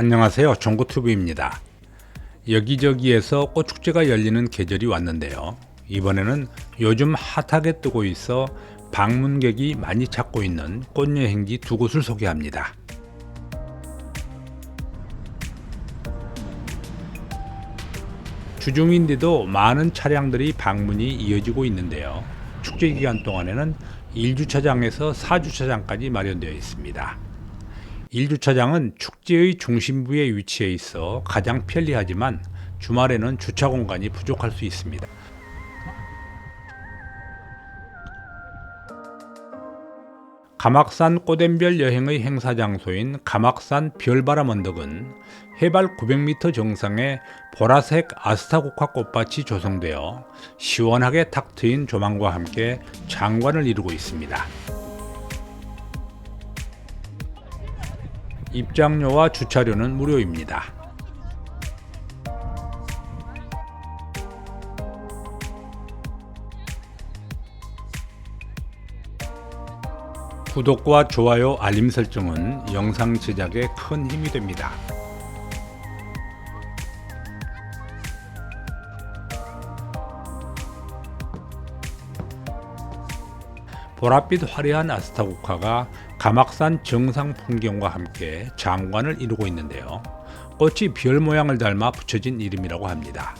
안녕하세요. 종고튜브입니다. 여기저기에서 꽃축제가 열리는 계절이 왔는데요. 이번에는 요즘 핫하게 뜨고 있어 방문객이 많이 찾고 있는 꽃여행지 두 곳을 소개합니다. 주중인데도 많은 차량들이 방문이 이어지고 있는데요. 축제 기간 동안에는 1주차장에서 4주차장까지 마련되어 있습니다. 1주차장은 축제의 중심부에 위치해 있어 가장 편리하지만 주말에는 주차 공간이 부족할 수 있습니다. 가막산 꽃앤별 여행의 행사 장소인 가막산 별바람 언덕은 해발 900m 정상에 보라색 아스타국화 꽃밭이 조성되어 시원하게 탁 트인 조망과 함께 장관을 이루고 있습니다. 입장료와 주차료는 무료입니다. 구독과 좋아요, 알림 설정은 영상 제작에 큰 힘이 됩니다. 보랏빛 화려한 아스타국화가 가막산 정상 풍경과 함께 장관을 이루고 있는데요. 꽃이 별 모양을 닮아 붙여진 이름이라고 합니다.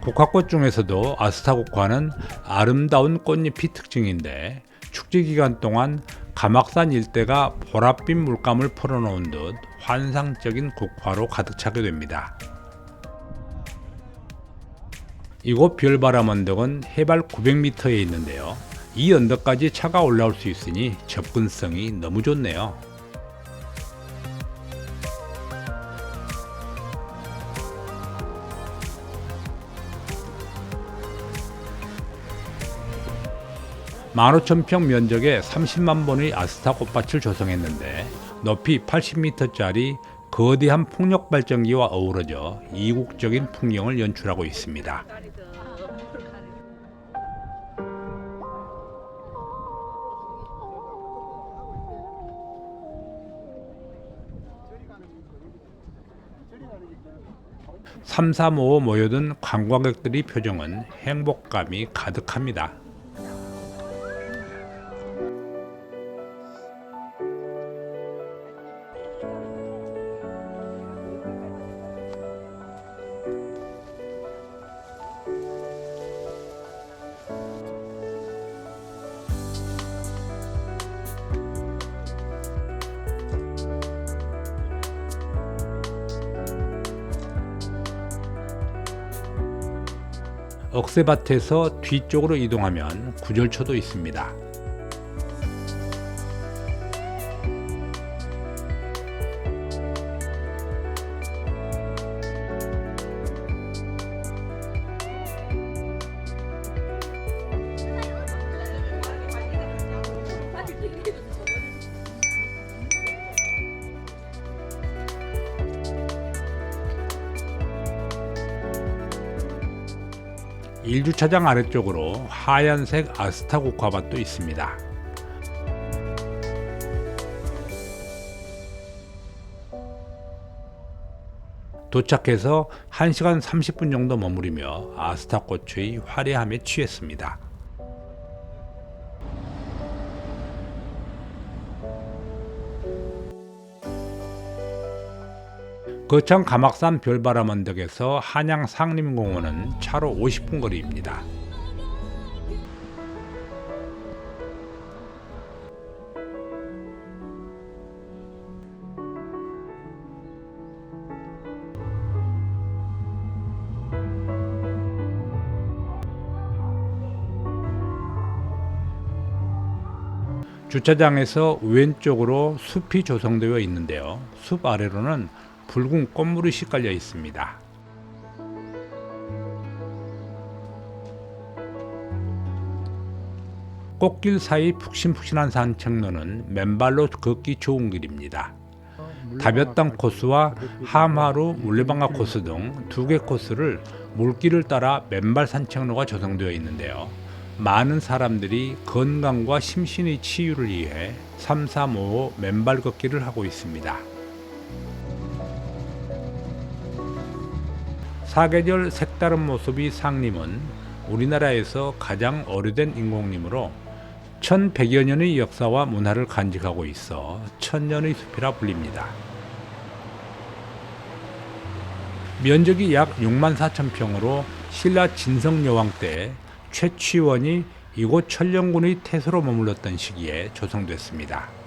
국화꽃 중에서도 아스타국화는 아름다운 꽃잎이 특징인데 축제 기간 동안 가막산 일대가 보랏빛 물감을 풀어놓은 듯 환상적인 국화로 가득 차게 됩니다. 이곳 별바람 언덕은 해발 900m에 있는데요. 이 언덕까지 차가 올라올 수 있으니 접근성이 너무 좋네요. 만 오천 평 면적에 30만 본의 아스타 꽃밭을 조성했는데 높이 80m짜리 거대한 풍력 발전기와 어우러져 이국적인 풍경을 연출하고 있습니다. 삼삼오오 모여든 관광객들의 표정은 행복감이 가득합니다. 억새밭에서 뒤쪽으로 이동하면 구절초도 있습니다. 일주차장 아래쪽으로 하얀색 아스타 국화밭도 있습니다. 도착해서 1시간 30분 정도 머무르며 아스타 꽃의 화려함에 취했습니다. 거창 가막산 별바람 언덕에서 한양 상림공원은 차로 50분 거리입니다. 주차장에서 왼쪽으로 숲이 조성되어 있는데요. 숲 아래로는 붉은 꽃물이 시깔려 있습니다. 꽃길 사이 푹신푹신한 산책로는 맨발로 걷기 좋은 길입니다. 다볕땅 코스와 하마루 물레방아 코스 등 두 개 코스를 물길을 따라 맨발 산책로가 조성되어 있는데요. 많은 사람들이 건강과 심신의 치유를 위해 3355 맨발 걷기를 하고 있습니다. 사계절 색다른 모습이 상림은 우리나라에서 가장 오래된 인공림으로 1100여 년의 역사와 문화를 간직하고 있어 천년의 숲이라 불립니다. 면적이 약 6만 4천 평으로 신라 진성여왕 때 최취원이 이곳 천령군의 태소로 머물렀던 시기에 조성됐습니다.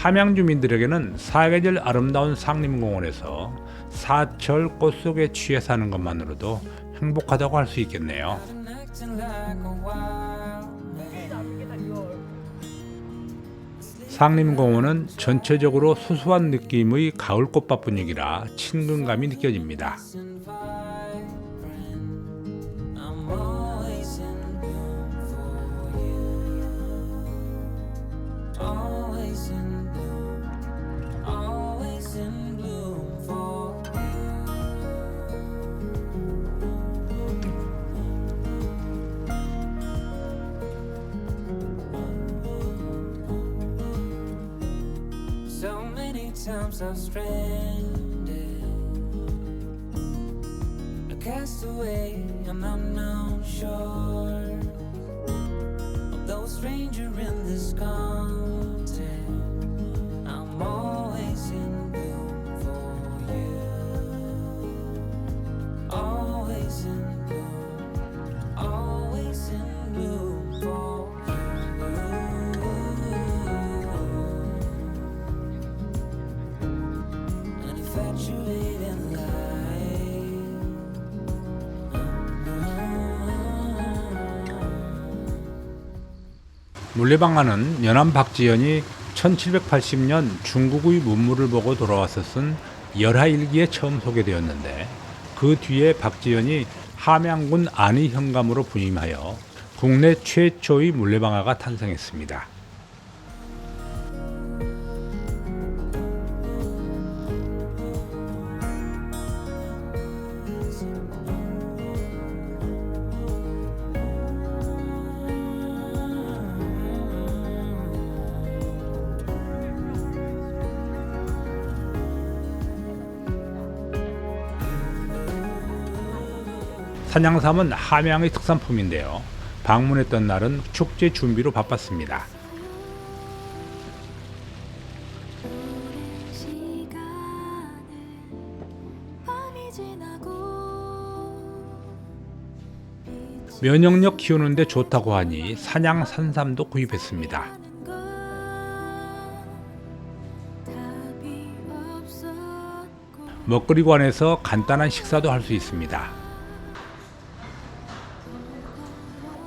함양 주민들에게는 사계절 아름다운 상림공원에서 사철 꽃 속에 취해 사는 것만으로도 행복하다고 할 수 있겠네요. 상림공원은 전체적으로 수수한 느낌의 가을 꽃밭 분위기라 친근감이 느껴집니다. Times I've stranded. A castaway on unknown shore. Although stranger in this continent, 물레방아는 연암 박지현이 1780년 중국의 문물을 보고 돌아와서 쓴 열하일기에 처음 소개되었는데 그 뒤에 박지현이 함양군 안의 현감으로 부임하여 국내 최초의 물레방아가 탄생했습니다. 산양삼은 함양의 특산품인데요. 방문했던 날은 축제 준비로 바빴습니다. 면역력 키우는데 좋다고 하니 산양 산삼도 구입했습니다. 먹거리관에서 간단한 식사도 할 수 있습니다.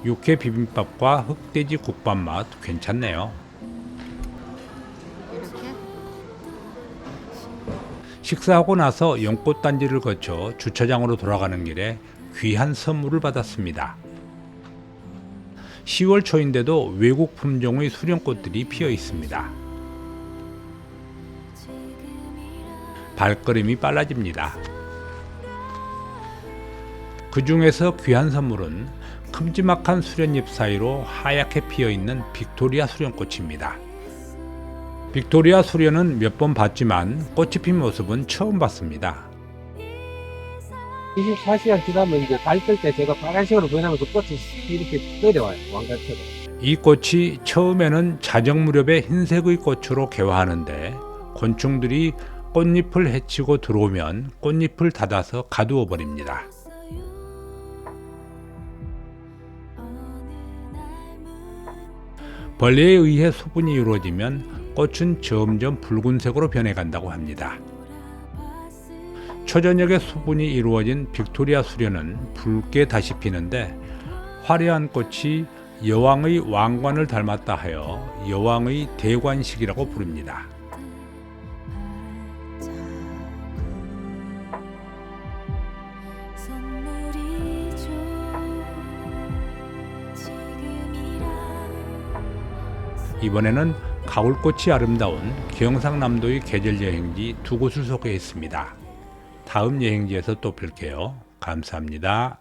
육회 비빔밥과 흑돼지 국밥 맛 괜찮네요. 이렇게 식사하고 나서 연꽃 단지를 거쳐 주차장으로 돌아가는 길에 귀한 선물을 받았습니다. 10월 초인데도 외국 품종의 수령꽃들이 피어 있습니다. 발걸음이 빨라집니다. 그 중에서 귀한 선물은 큼지막한 수련잎 사이로 하얗게 피어 있는 빅토리아 수련꽃입니다. 빅토리아 수련은 몇 번 봤지만 꽃이 핀 모습은 처음 봤습니다. 24시간 지나면 이제 달뜰 때 제가 빨간색으로 변하면서 꽃이 이렇게 내려와요. 왕관처럼. 이 꽃이 처음에는 자정 무렵에 흰색의 꽃으로 개화하는데 곤충들이 꽃잎을 해치고 들어오면 꽃잎을 닫아서 가두어 버립니다. 벌레에 의해 수분이 이루어지면 꽃은 점점 붉은색으로 변해간다고 합니다. 초저녁에 수분이 이루어진 빅토리아 수련은 붉게 다시 피는데 화려한 꽃이 여왕의 왕관을 닮았다 하여 여왕의 대관식이라고 부릅니다. 이번에는 가을꽃이 아름다운 경상남도의 계절 여행지 두 곳을 소개했습니다. 다음 여행지에서 또 뵐게요. 감사합니다.